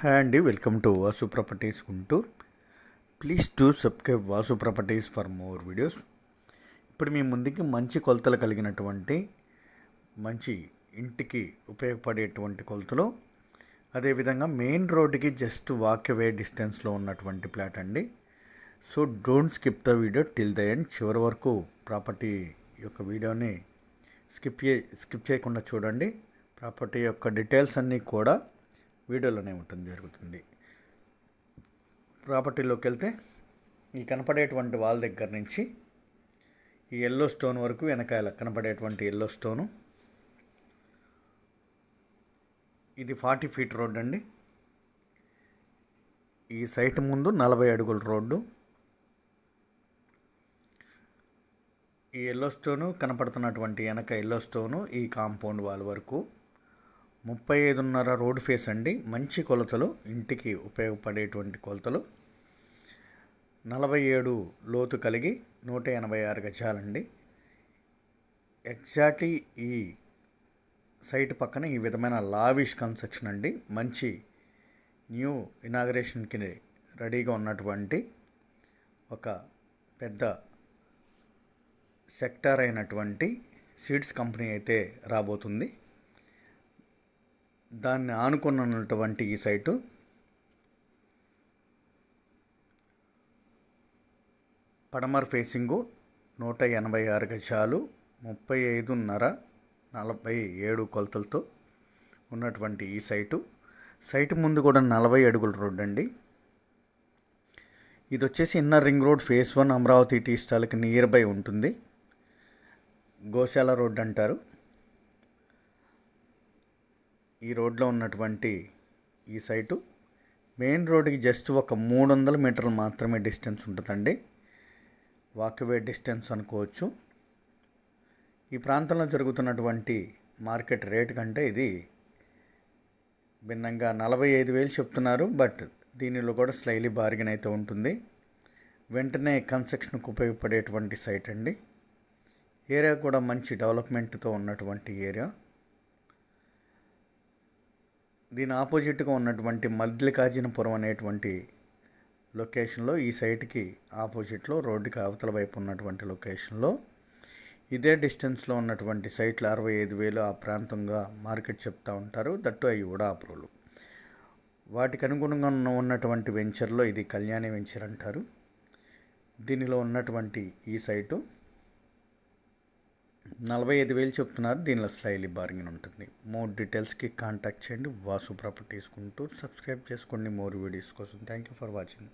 Hi అండి welcome to Vasu properties Guntur. Please to subscribe Vasu properties for more videos. ఇప్పుడు మీ ముందుకి మంచి కొలతలు కలిగినటువంటి మంచి ఇంటికి ఉపయోగపడేటువంటి కొలతలు. అదేవిధంగా మెయిన్ రోడ్డుకి జస్ట్ వాక్ అవే డిస్టెన్స్లో ఉన్నటువంటి ప్లాట్ అండి. So don't skip the video till the end. చివరి వరకు ప్రాపర్టీ యొక్క వీడియోని స్కిప్ చే స్కిప్ చేయకుండా చూడండి. ప్రాపర్టీ యొక్క డీటెయిల్స్ అన్నీ కూడా వీడియోలోనే ఉంటుంది జరుగుతుంది. ప్రాపర్టీలోకి వెళ్తే ఈ కనపడేటువంటి వాల్ దగ్గర నుంచి ఈ ఎల్లో స్టోన్ వరకు వెనకాల కనపడేటువంటి ఎల్లో స్టోను. ఇది ఫార్టీ ఫీట్ రోడ్ అండి. ఈ సైట్ ముందు నలభై అడుగుల రోడ్డు. ఈ ఎల్లో స్టోను కనపడుతున్నటువంటి వెనక ఎల్లో స్టోను ఈ కాంపౌండ్ వాల్ వరకు. ముప్పై ఐదున్నర రోడ్ ఫేస్ అండి. మంచి కొలతలు ఇంటికి ఉపయోగపడేటువంటి కొలతలు. నలభై ఏడు లోతు కలిగి నూట ఎనభై ఆరు గజాలండి. ఎగ్జాక్ట్లీ ఈ సైట్ పక్కన ఈ విధమైన లావిష్ కన్స్ట్రక్షన్ అండి. మంచి న్యూ ఇనాగరేషన్కి రెడీగా ఉన్నటువంటి ఒక పెద్ద సెక్టార్ అయినటువంటి సీడ్స్ కంపెనీ అయితే రాబోతుంది. దాన్ని ఆనుకున్నటువంటి ఈ సైటు. పడమర్ ఫేసింగు నూట ఎనభై ఆరు గజాలు ముప్పై ఐదున్నర నలభై ఏడు కొలతలతో ఉన్నటువంటి ఈ సైటు. సైటు ముందు కూడా నలభై అడుగుల రోడ్ అండి. ఇది వచ్చేసి inner ring road phase one Amaravati tea స్టాల్కి near by ఉంటుంది. గోశాల రోడ్ అంటారు. ఈ రోడ్లో ఉన్నటువంటి ఈ సైటు. మెయిన్ రోడ్డుకి జస్ట్ ఒక మూడు వందల మీటర్లు మాత్రమే డిస్టెన్స్ ఉంటుందండి. వాక్వే డిస్టెన్స్ అనుకోవచ్చు. ఈ ప్రాంతంలో జరుగుతున్నటువంటి మార్కెట్ రేట్ కంటే ఇది భిన్నంగా నలభై ఐదు వేలు చెప్తున్నారు. బట్ దీనిలో కూడా స్లైలీ బార్గెన్ అయితే ఉంటుంది. వెంటనే కన్స్ట్రక్షన్కు ఉపయోగపడేటువంటి సైట్ అండి. ఏరియా కూడా మంచి డెవలప్మెంట్తో ఉన్నటువంటి ఏరియా. దీని ఆపోజిట్గా ఉన్నటువంటి మల్లికార్జునపురం అనేటువంటి లొకేషన్లో ఈ సైట్కి ఆపోజిట్లో రోడ్డుకి అవతల వైపు ఉన్నటువంటి లొకేషన్లో ఇదే డిస్టెన్స్లో ఉన్నటువంటి సైట్లు అరవై ఐదు వేలు ఆ ప్రాంతంగా మార్కెట్ చెప్తూ ఉంటారు. దట్టు అవి కూడా అప్రూవల్ వాటికి అనుగుణంగా ఉన్నటువంటి వెంచర్లో ఇది కళ్యాణి వెంచర్ అంటారు. దీనిలో ఉన్నటువంటి ఈ సైటు నలభై ఐదు వేలు చెప్తున్నారు. దీనిలో స్లైలీ బార్గింగ్ ఉంటుంది. మోర్ డీటెయిల్స్కి కాంటాక్ట్ చేయండి. వాసు ప్రాపర్టీస్ కుంటూ సబ్స్క్రైబ్ చేసుకోండి. మోర్ వీడియోస్ కోసం. Thank you for watching.